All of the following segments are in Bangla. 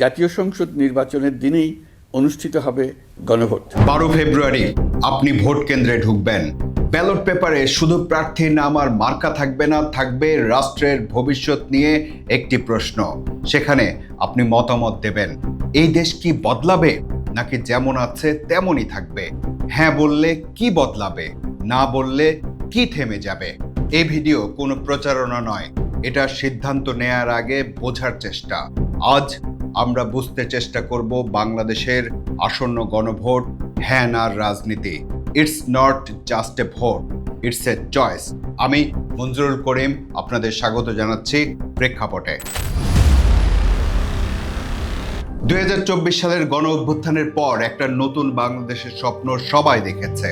জাতীয় সংসদ নির্বাচনের দিনেই অনুষ্ঠিত হবে গণভোট। বারো ফেব্রুয়ারি আপনি ভোট কেন্দ্রে ঢুকবেন। ব্যালট পেপারে শুধু প্রার্থীর নাম আর মার্কা থাকবে না, থাকবে রাষ্ট্রের ভবিষ্যৎ নিয়ে একটি প্রশ্ন। সেখানে আপনি মতামত দেবেন। এই দেশ কি বদলাবে? নাকি যেমন আছে তেমনই থাকবে। হ্যাঁ বললে কি বদলাবে? না বললে কি থেমে যাবে? এই ভিডিও কোনো প্রচারণা নয়। এটা সিদ্ধান্ত নেয়ার আগে বোঝার চেষ্টা। আজ আমরা বুঝতে চেষ্টা করব বাংলাদেশের আসন্ন গণভোট হ্যাঁ আর রাজনীতি। It's not just a vote it's a choice আমি মঞ্জুরুল করিম, আপনাদের স্বাগত জানাচ্ছি প্রেক্ষাপটে। দুই হাজার চব্বিশ সালের গণ অভ্যুত্থানের পর একটা নতুন বাংলাদেশের স্বপ্ন সবাই দেখেছে।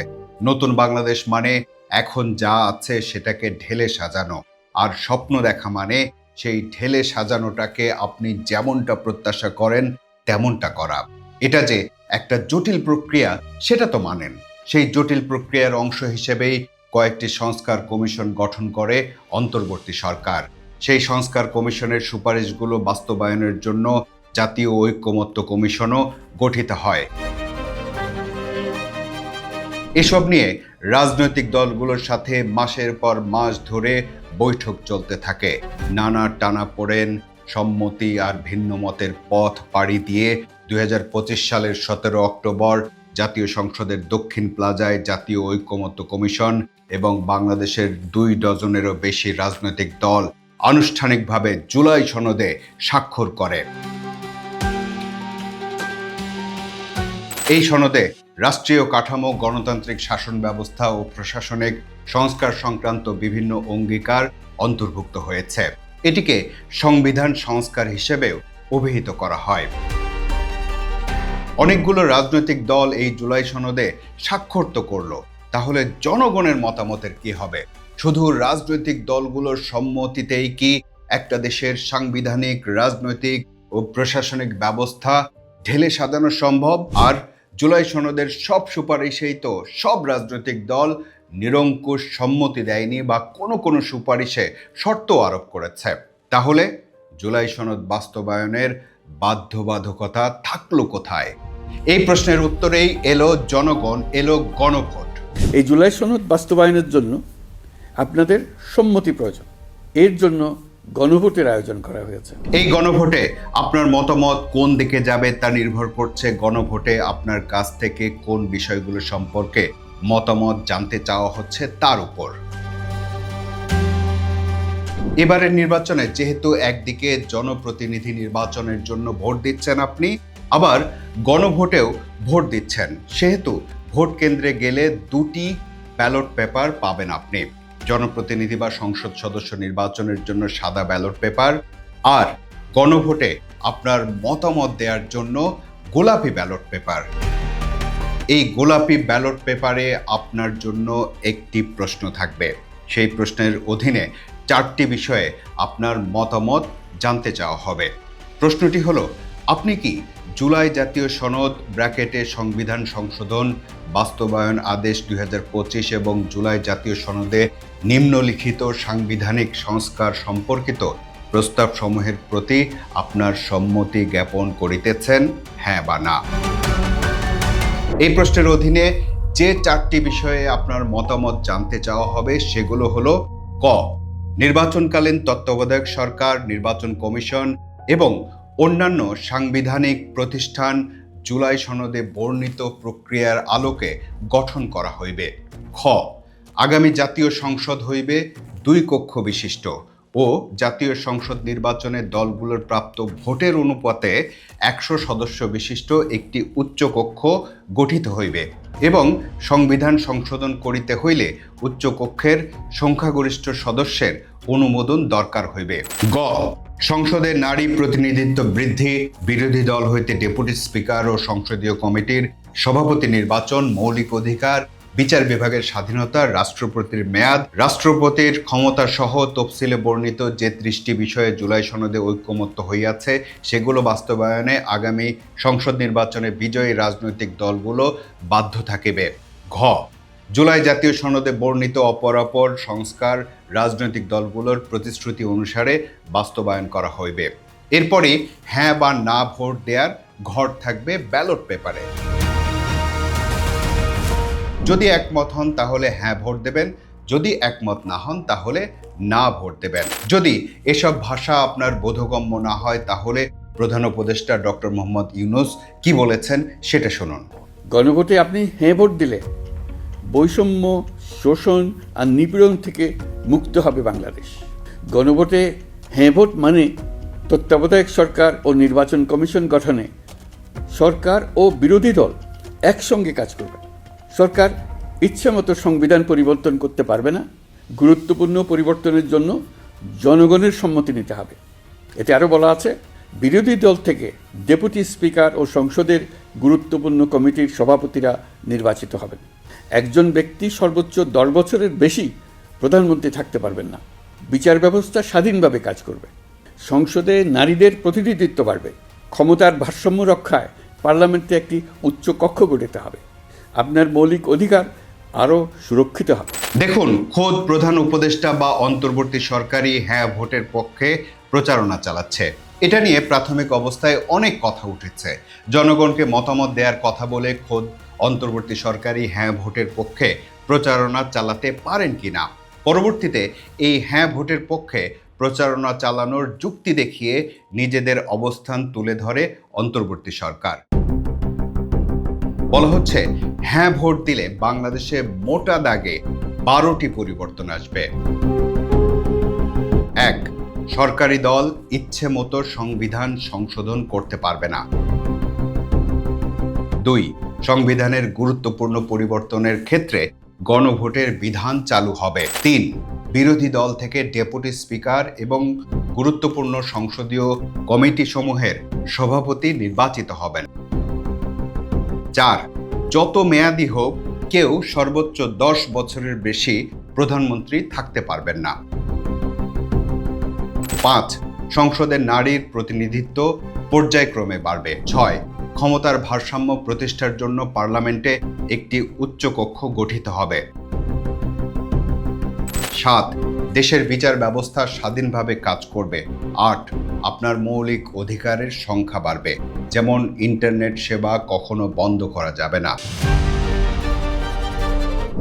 নতুন বাংলাদেশ মানে এখন যা আছে সেটাকে ঢেলে সাজানো। আর স্বপ্ন দেখা মানে সেই ঢেলে সাজানোটাকে আপনি যেমনটা প্রত্যাশা করেন, তেমনটা করা। এটা যে একটা জটিল প্রক্রিয়া, সেটা তো মানেন। সেই জটিল প্রক্রিয়ার অংশ হিসেবেই কয়েকটি সংস্কার কমিশন গঠন করে অন্তর্বর্তী সরকার। সেই সংস্কার কমিশনের সুপারিশগুলো বাস্তবায়নের জন্য জাতীয় ঐক্যমত্য কমিশনও গঠিত হয়। এসব নিয়ে রাজনৈতিক দলগুলোর সাথে মাসের পর মাস ধরে বৈঠক চলতে থাকে। নানা টানা পড়েন সম্মতি আর ভিন্ন মতের পথ পাড়ি দিয়ে দুই হাজার পঁচিশ সালের সতেরো অক্টোবর জাতীয় সংসদের দক্ষিণ প্লাজায় জাতীয় ঐক্যমত্য কমিশন এবং বাংলাদেশের দুই ডজনেরও বেশি রাজনৈতিক দল আনুষ্ঠানিকভাবে জুলাই সনদে স্বাক্ষর করে। এই সনদে রাষ্ট্রীয় কাঠামো, গণতান্ত্রিক শাসন ব্যবস্থা ও প্রশাসনিক সংস্কার সংক্রান্ত বিভিন্ন অঙ্গীকার অন্তর্ভুক্ত হয়েছে। এটিকে সংবিধান সংস্কার হিসেবেও অভিহিত করা হয়। অনেকগুলো রাজনৈতিক দল এই জুলাই সনদে স্বাক্ষর তো করল। তাহলে জনগণের মতামতের কি হবে? শুধু রাজনৈতিক দলগুলোর সম্মতিতেই কি একটা দেশের সাংবিধানিক, রাজনৈতিক ও প্রশাসনিক ব্যবস্থা ঢেলে সাজানো সম্ভব? আর জুলাই সনদের সব সুপারিশেই তো সব রাজনৈতিক দল নিরঙ্কুশ সম্মতি দেয়নি বা কোনো কোনো সুপারিশে শর্ত আরোপ করেছে। তাহলে জুলাই সনদ বাস্তবায়নের বাধ্যবাধকতা থাকল কোথায়? এই প্রশ্নের উত্তরেই এলো জনগণ, এলো গণভোট। এই জুলাই সনদ বাস্তবায়নের জন্য আপনাদের সম্মতি প্রয়োজন। এর জন্য গণভোটের আয়োজন করা হয়েছে। এই গণভোটে আপনার মতামত কোন দিকে যাবে তা নির্ভর করছে গণভোটে আপনার কাছ থেকে কোন বিষয়গুলো সম্পর্কে মতামত জানতে চাওয়া হচ্ছে তার উপর। এবারের নির্বাচনে যেহেতু একদিকে জনপ্রতিনিধি নির্বাচনের জন্য ভোট দিচ্ছেন আপনি, আবার গণভোটেও ভোট দিচ্ছেন। সেহেতু ভোট কেন্দ্রে গেলে দুটি ব্যালট পেপার পাবেন আপনি। জনপ্রতিনিধি বা সংসদ সদস্য নির্বাচনের জন্য সাদা ব্যালট পেপার আর গণভোটে আপনার মতামত দেওয়ার জন্য গোলাপি ব্যালট পেপার। এই গোলাপি ব্যালট পেপারে আপনার জন্য একটি প্রশ্ন থাকবে। সেই প্রশ্নের অধীনে চারটি বিষয়ে আপনার মতামত জানতে চাওয়া হবে। প্রশ্নটি হলো, আপনি কি জুলাই জাতীয় সনদ ব্র্যাকেটে সংবিধান সংশোধন, বাস্তবায়ন আদেশ দুই হাজার পঁচিশ এবং জুলাই জাতীয় সনদে নিম্নলিখিত সাংবিধানিক সংস্কার সম্পর্কিত প্রস্তাবসমূহের প্রতি আপনার সম্মতি জ্ঞাপন করিতেছেন হ্যাঁ বা না? এই প্রশ্নের অধীনে যে চারটি বিষয়ে আপনার মতামত জানতে চাওয়া হবে সেগুলো হলো ক, নির্বাচনকালীন তত্ত্বাবধায়ক সরকার, নির্বাচন কমিশন এবং অন্যান্য সাংবিধানিক প্রতিষ্ঠান জুলাই সনদে বর্ণিত প্রক্রিয়ার আলোকে গঠন করা হইবে। খ, আগামী জাতীয় সংসদ হইবে দুই কক্ষ বিশিষ্ট ও জাতীয় সংসদ নির্বাচনে দলগুলোর প্রাপ্ত ভোটের অনুপাতে একশো সদস্য বিশিষ্ট একটি উচ্চকক্ষ গঠিত হইবে এবং সংবিধান সংশোধন করিতে হইলে উচ্চকক্ষের সংখ্যাগরিষ্ঠ সদস্যের অনুমোদন দরকার হইবে। গ। সংসদে নারী প্রতিনিধিত্ব বৃদ্ধি, বিরোধী দল হইতে ডেপুটি স্পিকার ও সংসদীয় কমিটির সভাপতি নির্বাচন, মৌলিক অধিকার, বিচার বিভাগের স্বাধীনতা, রাষ্ট্রপতির মেয়াদ, রাষ্ট্রপতির ক্ষমতা সহ তফসিলে বর্ণিত যে ত্রিশটি বিষয়ে জুলাই সনদে ঐক্যমত্য হইয়াছে, সেগুলো বাস্তবায়নে আগামী সংসদ নির্বাচনে বিজয়ী রাজনৈতিক দলগুলো বাধ্য থাকিবে। ঘ। জুলাই জাতীয় সনদে বর্ণিত অপরাপর সংস্কার রাজনৈতিক দলগুলোর প্রতিশ্রুতি অনুসারে বাস্তবায়ন করা হইবে। এরপরে হ্যাঁ বা না ভোট দেওয়ার ঘর থাকবে ব্যালট পেপারে। যদি একমত হন তাহলে হ্যাঁ ভোট দেবেন, যদি একমত না হন তাহলে না ভোট দেবেন। যদি এসব ভাষা আপনার বোধগম্য না হয় তাহলে প্রধান উপদেষ্টা ডক্টর মোহাম্মদ ইউনুস কি বলেছেন সেটা শুনুন। গণভোটে আপনি হ্যাঁ ভোট দিলে বৈষম্য, শোষণ আর নিপীড়ন থেকে মুক্ত হবে বাংলাদেশ। গণভোটে হ্যাঁ ভোট মানে তত্ত্বাবধায়ক সরকার ও নির্বাচন কমিশন গঠনে সরকার ও বিরোধী দল একসঙ্গে কাজ করবে। সরকার ইচ্ছামতো সংবিধান পরিবর্তন করতে পারবে না। গুরুত্বপূর্ণ পরিবর্তনের জন্য জনগণের সম্মতি নিতে হবে। এতে আরও বলা আছে, বিরোধী দল থেকে ডেপুটি স্পিকার ও সংসদের গুরুত্বপূর্ণ কমিটির সভাপতিরা নির্বাচিত হবেন। একজন ব্যক্তি সর্বোচ্চ দশ বছরের বেশি প্রধানমন্ত্রী থাকতে পারবেন না। বিচার ব্যবস্থা স্বাধীনভাবে কাজ করবে। সংসদে নারীদের প্রতিনিধিত্ব বাড়বে। ক্ষমতার ভারসাম্য রক্ষায় পার্লামেন্টে একটি উচ্চ কক্ষ গঠিত হবে। আপনার মৌলিক অধিকার আরও সুরক্ষিত হবে। দেখুন, খোদ প্রধান উপদেষ্টা বা অন্তর্বর্তী সরকারি হ্যাঁ ভোটের পক্ষে প্রচারণা চালাচ্ছে। এটা নিয়ে প্রাথমিক অবস্থায় অনেক কথা উঠেছে। জনগণকে মতামত দেওয়ার কথা বলে খোদ অন্তর্বর্তী সরকারি হ্যাঁ ভোটের পক্ষে প্রচারণা চালাতে পারেন কিনা। পরবর্তীতে এই হ্যাঁ ভোটের পক্ষে প্রচারণা চালানোর যুক্তি দেখিয়ে নিজেদের অবস্থান তুলে ধরে অন্তর্বর্তী সরকার। বলা হচ্ছে হ্যাঁ ভোট দিলে বাংলাদেশে মোটা দাগে বারোটি পরিবর্তন আসবে। সরকারি দল ইচ্ছে মতো সংবিধান সংশোধন করতে পারবে না। দুই, সংবিধানের গুরুত্বপূর্ণ পরিবর্তনের ক্ষেত্রে গণভোটের বিধান চালু হবে। তিন, বিরোধী দল থেকে ডেপুটি স্পিকার এবং গুরুত্বপূর্ণ সংসদীয় কমিটি সমূহের সভাপতি নির্বাচিত হবেন। চার, যত মেয়াদি হোক, কেউ সর্বোচ্চ দশ বছরের বেশি প্রধানমন্ত্রী থাকতে পারবেন না। পাঁচ, সংসদের নারীর প্রতিনিধিত্ব পর্যায়ক্রমে বাড়বে। ছয়, ক্ষমতার ভারসাম্য প্রতিষ্ঠার জন্য পার্লামেন্টে একটি উচ্চকক্ষ গঠিত হবে। সাত, দেশের বিচার ব্যবস্থা স্বাধীনভাবে কাজ করবে। আট, আপনার মৌলিক অধিকারের সংখ্যা বাড়বে। যেমন, ইন্টারনেট সেবা কখনো বন্ধ করা যাবে না।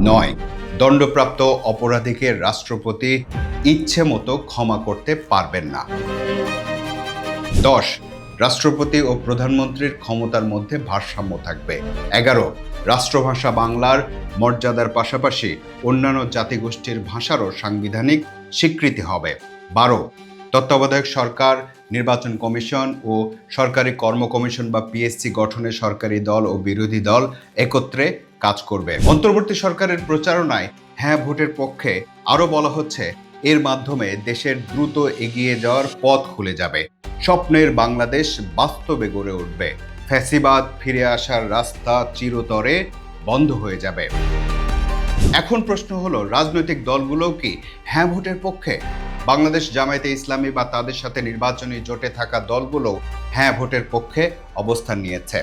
নয়, দণ্ডপ্রাপ্ত অপরাধীকে রাষ্ট্রপতি ইচ্ছে মতো ক্ষমা করতে পারবেন না। দশ, রাষ্ট্রপতি ও প্রধানমন্ত্রীর ক্ষমতার মধ্যে ভারসাম্য থাকবে। এগারো, রাষ্ট্রভাষা বাংলার মর্যাদার পাশাপাশি অন্যান্য জাতিগোষ্ঠীর ভাষারও সাংবিধানিক স্বীকৃতি হবে। বারো, তত্ত্বাবধায়ক সরকার, নির্বাচন কমিশন ও সরকারি কর্ম কমিশন বা পিএসসি গঠনে সরকারি দল ও বিরোধী দল একত্রে কাজ করবে। অন্তর্বর্তী সরকারের প্রচারণায় হ্যাঁ ভোটের পক্ষে আরও বলা হচ্ছে এর মাধ্যমে দেশের দ্রুত এগিয়ে যাওয়ার পথ খুলে যাবে। স্বপ্নের বাংলাদেশ বাস্তবে গড়ে উঠবে। ফ্যাসিবাদ ফিরে আসার রাস্তা চিরতরে বন্ধ হয়ে যাবে। এখন প্রশ্ন হলো, রাজনৈতিক দলগুলোও কি হ্যাঁ ভোটের পক্ষে? বাংলাদেশ জামায়াতে ইসলামী বা তাদের সাথে নির্বাচনী জোটে থাকা দলগুলো হ্যাঁ ভোটের পক্ষে অবস্থান নিয়েছে।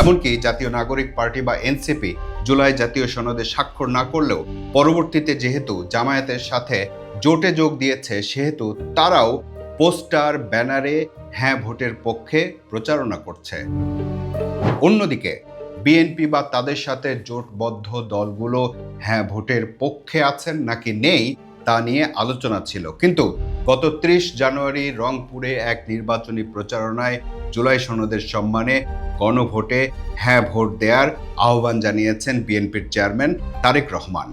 এমনকি জাতীয় নাগরিক পার্টি বা এনসিপি জুলাই জাতীয় সনদে স্বাক্ষর না করলেও পরবর্তীতে যেহেতু জামায়াতের সাথে জোটে যোগ দিয়েছে, সেহেতু তারাও পোস্টার, ব্যানারে হ্যাঁ ভোটের পক্ষে প্রচারণা করছে। অন্যদিকে, বিএনপি বা তাদের সাথে জোটবদ্ধ দলগুলো হ্যাঁ ভোটের পক্ষে আছেন নাকি নেই তা নিয়ে আলোচনা ছিল। কিন্তু গত ত্রিশ জানুয়ারি রংপুরে এক নির্বাচনী প্রচারণায় জুলাই সনদের সম্মানে গণভোটে হ্যাঁ ভোট দেওয়ার আহ্বান জানিয়েছেন বিএনপির চেয়ারম্যান তারেক রহমান।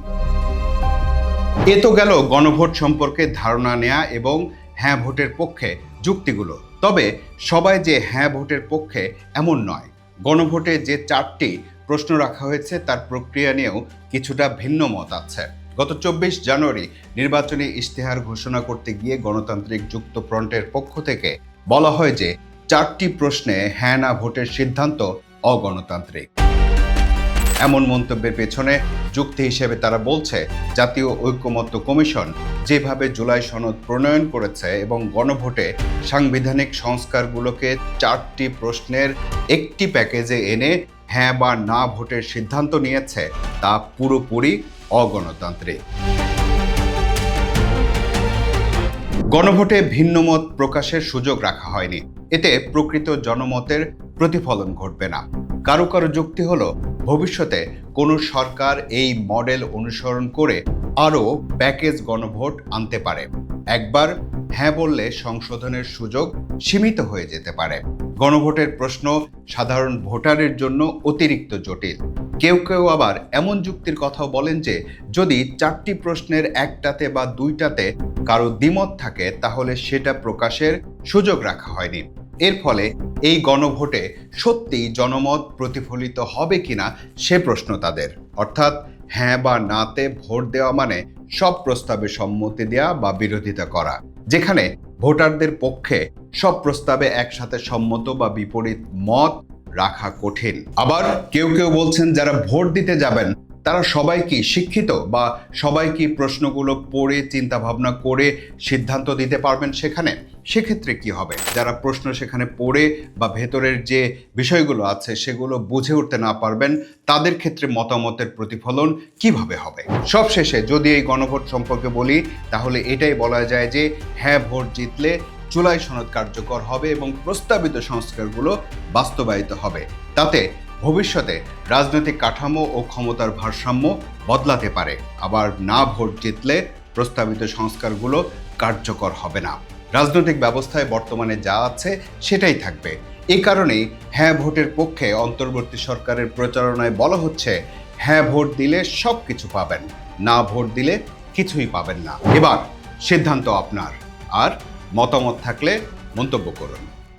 এ তো গেল গণভোট সম্পর্কে ধারণা নেয়া এবং হ্যাঁ ভোটের পক্ষে যুক্তিগুলো। তবে সবাই যে হ্যাঁ ভোটের পক্ষে এমন নয়। গণভোটে যে চারটি প্রশ্ন রাখা হয়েছে তার প্রক্রিয়া নিয়েও কিছুটা ভিন্ন মত আছে। গত চব্বিশ জানুয়ারি নির্বাচনী ইশতেহার ঘোষণা করতে গিয়ে গণতান্ত্রিক যুক্ত ফ্রন্টের পক্ষ থেকে বলা হয় যে চারটি প্রশ্নে হ্যাঁ না ভোটের সিদ্ধান্ত অগণতান্ত্রিক। এমন মন্তব্যের পেছনে যুক্তি হিসেবে তারা বলছে, জাতীয় ঐক্যমত্য কমিশন যেভাবে জুলাই সনদ প্রণয়ন করেছে এবং গণভোটে সাংবিধানিক সংস্কারগুলোকে চারটি প্রশ্নের একটি প্যাকেজে এনে হ্যাঁ বা না ভোটের সিদ্ধান্ত নিয়েছে, তা পুরোপুরি অগণতান্ত্রিক। গণভোটে ভিন্নমত প্রকাশের সুযোগ রাখা হয়নি। এতে প্রকৃত জনমতের প্রতিফলন ঘটবে না। কারও কারও যুক্তি হলো, ভবিষ্যতে কোনো সরকার এই মডেল অনুসরণ করে আরও প্যাকেজ গণভোট আনতে পারে। একবার হ্যাঁ বললে সংশোধনের সুযোগ সীমিত হয়ে যেতে পারে। গণভোটের প্রশ্ন সাধারণ ভোটারের জন্য অতিরিক্ত জটিল। কেউ কেউ আবার এমন যুক্তির কথাও বলেন যে, যদি চারটি প্রশ্নের একটাতে বা দুইটাতে কারও দ্বিমত থাকে, তাহলে সেটা প্রকাশের সুযোগ রাখা হয়নি। এর ফলে এই গণভোটে সত্যিই জনমত প্রতিফলিত হবে কিনা, সে প্রশ্ন তাদের। অর্থাৎ হ্যাঁ বা নাতে ভোট দেওয়া মানে সব প্রস্তাবে সম্মতি দেওয়া বা বিরোধিতা করা, যেখানে ভোটারদের পক্ষে সব প্রস্তাবে একসাথে সম্মত বা বিপরীত মত রাখা কঠিন। আবার কেউ কেউ বলছেন, যারা ভোট দিতে যাবেন, তারা সবাই কি শিক্ষিত বা সবাই কি প্রশ্নগুলো পড়ে চিন্তা ভাবনা করে সিদ্ধান্ত দিতে পারবেন সেখানে? সেক্ষেত্রে কি হবে? যারা প্রশ্ন সেখানে পড়ে বা ভেতরের যে বিষয়গুলো আছে, সেগুলো বুঝে উঠতে না পারবেন, তাদের ক্ষেত্রে মতামতের প্রতিফলন কীভাবে হবে? সবশেষে যদি এই গণভোট সম্পর্কে বলি, তাহলে এটাই বলা যায় যে হ্যাঁ ভোট জিতলে জুলাই সনদ কার্যকর হবে এবং প্রস্তাবিত সংস্কারগুলো বাস্তবায়িত হবে। তাতে ভবিষ্যতে রাজনৈতিক কাঠামো ও ক্ষমতার ভারসাম্য বদলাতে পারে। আবার না ভোট জিতলে প্রস্তাবিত সংস্কারগুলো কার্যকর হবে না। রাজনৈতিক ব্যবস্থায় বর্তমানে যা আছে সেটাই থাকবে। এ কারণেই হ্যাঁ ভোটের পক্ষে অন্তর্বর্তী সরকারের প্রচারণায় বলা হচ্ছে হ্যাঁ ভোট দিলে সব কিছু পাবেন, না ভোট দিলে কিছুই পাবেন না। এবার সিদ্ধান্ত আপনার। আর মতামত থাকলে মন্তব্য করুন।